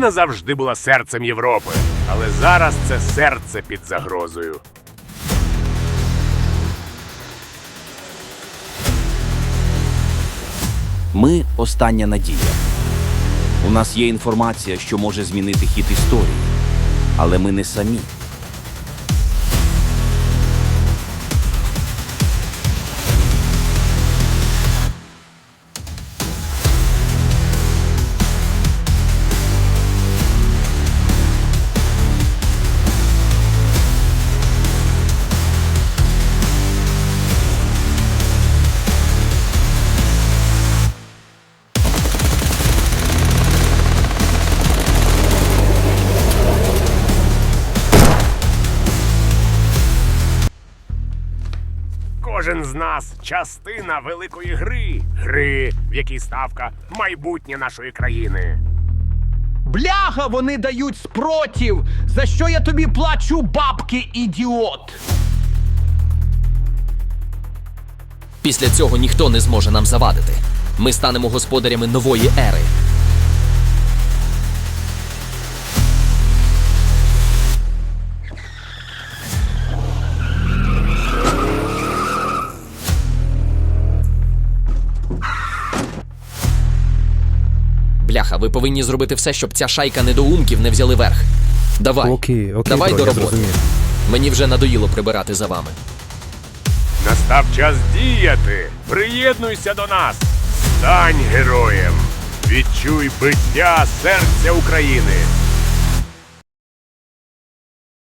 Україна завжди була серцем Європи, але зараз це серце під загрозою. Ми остання надія. У нас є інформація, що може змінити хід історії. Але ми не самі. Кожен з нас частина великої гри, гри, в якій ставка майбутнє нашої країни. Бляха, вони дають спротив! За що я тобі плачу бабки, ідіот? Після цього ніхто не зможе нам завадити. Ми станемо господарями нової ери. Бляха, ви повинні зробити все, щоб ця шайка недоумків не взяли верх. Давай. Окей, окей, Давай бро, до я роботи. зрозумів. Мені вже надоїло прибирати за вами. Настав час діяти. Приєднуйся до нас. Стань героєм. Відчуй биття серця України.